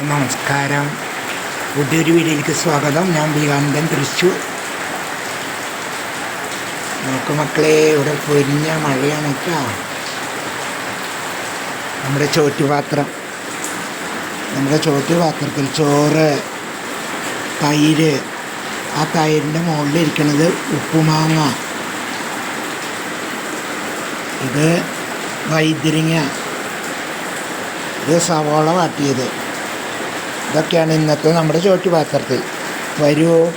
നമസ്കാരം. പുതിയൊരു വീഡിയോയിലേക്ക് സ്വാഗതം. ഞാൻ വികാനന്ദൻ തൃശ്ശൂർ. നോക്ക് മക്കളെ ഇവിടെ പൊരിഞ്ഞ മഴയാണ് നമ്മുടെ ചോറ്റുപാത്രം. നമ്മുടെ ചോറ്റുപാത്രത്തിൽ ചോറ് തൈര്. ആ തൈരിന്റെ മുകളിൽ ഇരിക്കുന്നത് ഉപ്പുമാങ്ങ. ഇത് വൈദ്യരിങ്ങ ഇത് സവോള വാട്ടിയത്. ഇതൊക്കെയാണ് ഇന്നത്തെ നമ്മുടെ ചോറ്റുപാത്രത്തിൽ വരുമോ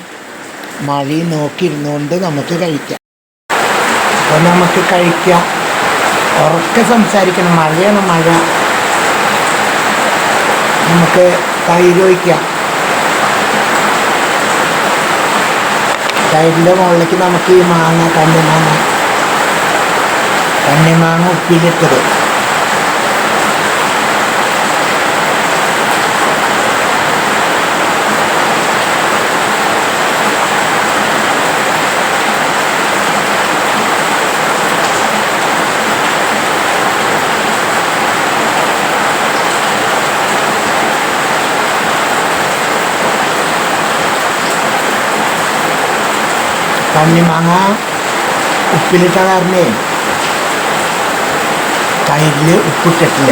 മഴയും നോക്കിയിരുന്നുകൊണ്ട് നമുക്ക് കഴിക്കാം. അപ്പോൾ നമുക്ക് കഴിക്കാം. ഉറക്കെ സംസാരിക്കണം. മഴയാണ് മഴ. നമുക്ക് തൈര് ഒഴിക്കാം. തൈരിന്റെ മുകളിലേക്ക് നമുക്ക് ഈ മാങ്ങ കണ്ണിമാങ്ങ കണ്ണിമാങ്ങ ഉപ്പിലിട്ടത്. കണ്ണിമാങ്ങ ഉപ്പിലിട്ട കാരണേ തൈരിൽ ഉപ്പിട്ടിട്ടില്ല.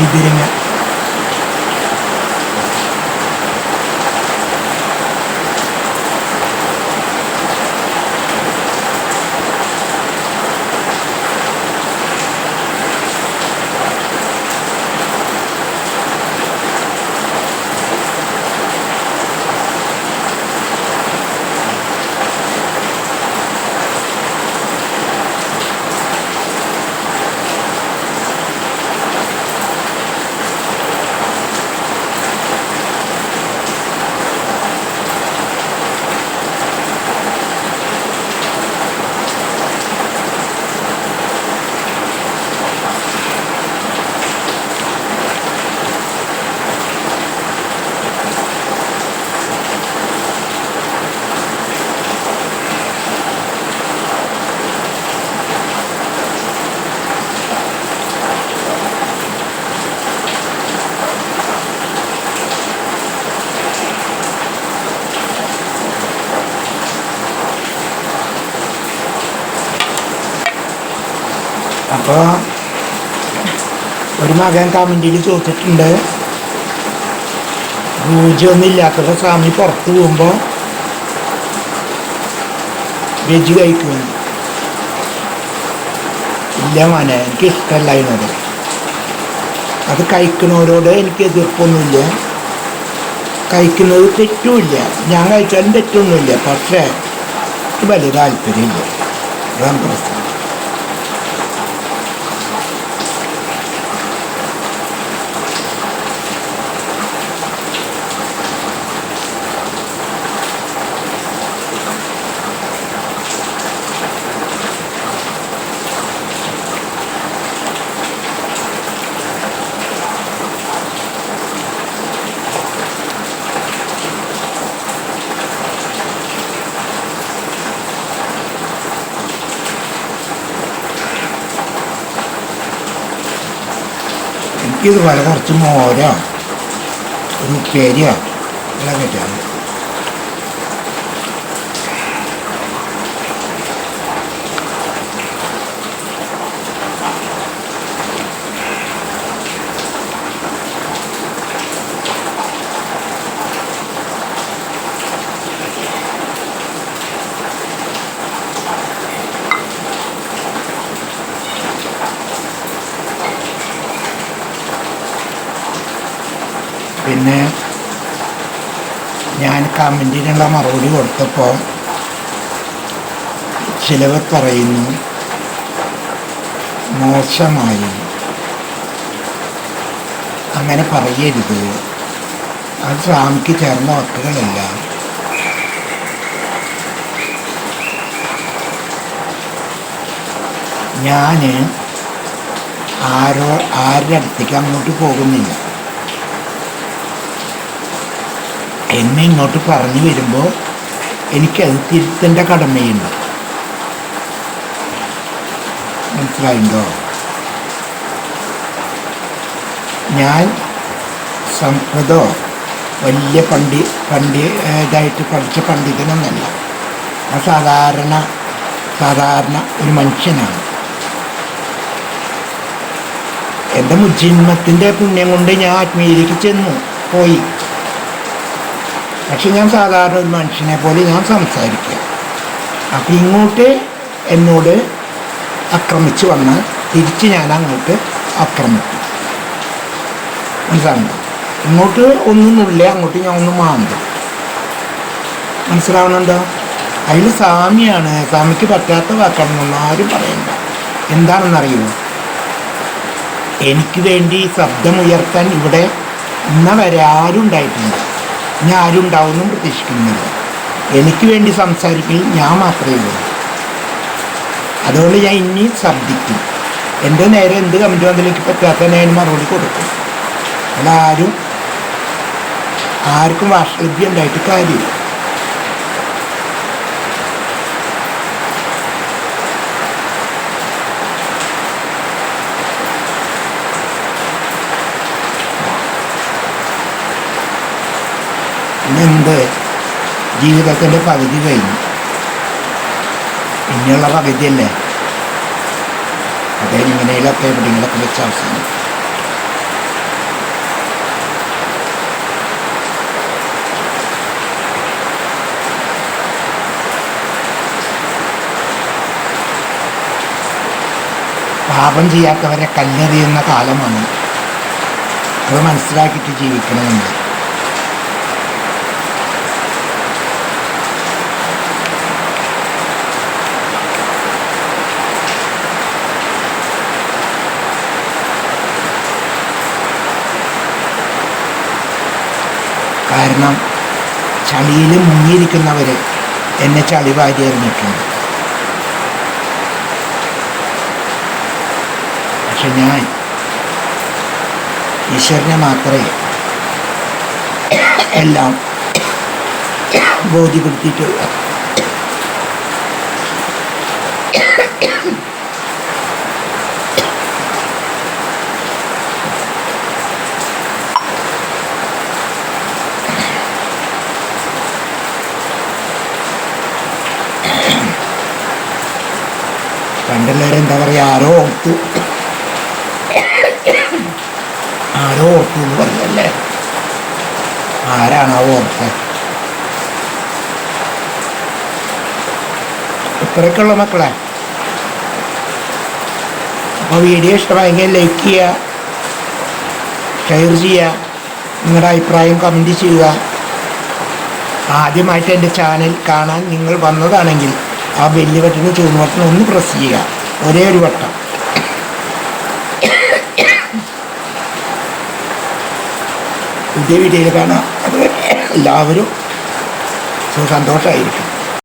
വൈദ്യരിങ്ങ അപ്പോൾ ഒരു മകൻ കമന്റിൽ ചോദിച്ചിട്ടുണ്ട്. പൂജയൊന്നും ഇല്ലാത്തപ്പോൾ സ്വാമി പുറത്ത് പോകുമ്പോൾ വെജ് കഴിക്കുമെന്ന്. ഇല്ല മോനെ എനിക്ക് ഇഷ്ടമല്ല അതിനോട്. അത് കഴിക്കുന്നവരോട് എനിക്ക് എതിർപ്പൊന്നുമില്ല. കഴിക്കുന്നത് തെറ്റുമില്ല. ഞാൻ കഴിച്ചാലും തെറ്റൊന്നുമില്ല. പക്ഷേ വലിയ താല്പര്യമില്ല. അതാണ് പ്രശ്നം. എനിക്കിതുപോലെ കുറച്ച് മോരോ ഉപ്പേരിയോ എല്ലാം കിട്ടിയാൽ പിന്നെ ഞാൻ കമന്റിനുള്ള മറുപടി കൊടുത്തപ്പോൾ ചിലവർ പറയുന്നു മോശമായി. അങ്ങനെ പറയരുത്. അത് സ്വാമിക്ക് ചേർന്ന വാക്കുകളല്ല. ഞാൻ ആരോ ആരുടെ അടുത്തേക്ക് അങ്ങോട്ട് പോകുന്നില്ല. എന്നെ ഇങ്ങോട്ട് പറഞ്ഞു വരുമ്പോൾ എനിക്കത് തിരുത്തേണ്ട കടമയുണ്ട്. മനസ്സിലായിണ്ടോ? ഞാൻ സംസ്കൃതോ വലിയ പണ്ഡി പണ്ഡി ഇതായിട്ട് പഠിച്ച പണ്ഡിതനൊന്നല്ല. ആ സാധാരണ സാധാരണ ഒരു മനുഷ്യനാണ്. എന്റെ മുജ്ജിന്മത്തിന്റെ പുണ്യം കൊണ്ട് ഞാൻ ആത്മീയയിലേക്ക് ചെന്നു പോയി. പക്ഷെ ഞാൻ സാധാരണ ഒരു മനുഷ്യനെ പോലെ ഞാൻ സംസാരിക്കുക അപ്പം ഇങ്ങോട്ട് എന്നോട് ആക്രമിച്ചു വന്നാൽ തിരിച്ച് ഞാൻ അങ്ങോട്ട് ആക്രമിക്കും. മനസ്സിലാവുന്നു ഇങ്ങോട്ട് ഒന്നും നുള്ളി അങ്ങോട്ട് ഞാൻ ഒന്ന് മാന്തും. മനസ്സിലാവുന്നുണ്ടോ? അതിൽ സാമിയാണ്. സ്വാമിക്ക് പറ്റാത്ത വാക്കാണെന്നൊന്നും ആരും പറയണ്ട. എന്താണെന്നറിയുമോ എനിക്ക് വേണ്ടി ശബ്ദമുയർത്താൻ ഇവിടെ ഇന്നവരെ ആരും ഉണ്ടായിട്ടില്ല ഇനി ആരും ഉണ്ടാവുമെന്നും പ്രതീക്ഷിക്കുന്നില്ല. എനിക്ക് വേണ്ടി സംസാരിക്കൽ ഞാൻ മാത്രമേ ഉള്ളൂ. അതുകൊണ്ട് ഞാൻ ഇനി ശബ്ദിക്കും. എന്റെ നേരെ എന്ത് കമന്റ് വന്നതിലേക്ക് പറ്റാത്ത ഞാൻ മറുപടി കൊടുക്കും. അതാരും ആർക്കും വാഷലഭ്യം ഉണ്ടായിട്ട് കാര്യമില്ല. ഇന്നെന്ത് ജീവിതത്തിന്റെ പകുതി കഴിഞ്ഞു. ഇനിയുള്ള പകുതിയല്ലേ? അതേ ഇങ്ങനെയിലൊക്കെ എവിടെയെങ്കിലൊക്കെ വെച്ച് അവസാനം പാപം ചെയ്യാത്തവരെ കല്ലെറിയുന്ന കാലമാണ്. അത് മനസ്സിലാക്കിയിട്ട് ജീവിക്കണമെന്ന്. കാരണം ചളിയിൽ മുങ്ങിയിരിക്കുന്നവർ എന്നെ ചളി വാരി എറിഞ്ഞിട്ടുണ്ട്. പക്ഷെ ഞാൻ ഈശ്വരനെ മാത്രമേ എല്ലാം ബോധ്യപ്പെടുത്തിയിട്ടുള്ളൂ. പണ്ടുള്ളവർ എന്താ പറയുക ആരോ ഓർത്തു. ആരോ ഓർത്തു എന്ന് പറഞ്ഞല്ലേ? ആരാണ് ആ ഓർത്ത്? ഇത്രയൊക്കെയുള്ള മക്കളെ. അപ്പോൾ വീഡിയോ ഇഷ്ടമായെങ്കിൽ ലൈക്ക് ചെയ്യുക ഷെയർ ചെയ്യുക നിങ്ങളുടെ അഭിപ്രായം കമന്റ് ചെയ്യുക. ആദ്യമായിട്ട് എന്റെ ചാനൽ കാണാൻ നിങ്ങൾ വന്നതാണെങ്കിൽ ആ ബെല്ല് ബട്ടനും ചുവന്ന ഒന്ന് പ്രസ് ചെയ്യുക. ഒരേ ഒരു വട്ടം. പുതിയ വീഡിയോയിൽ കാണാം. അതുവരെ എല്ലാവരും സന്തോഷമായിരിക്കും.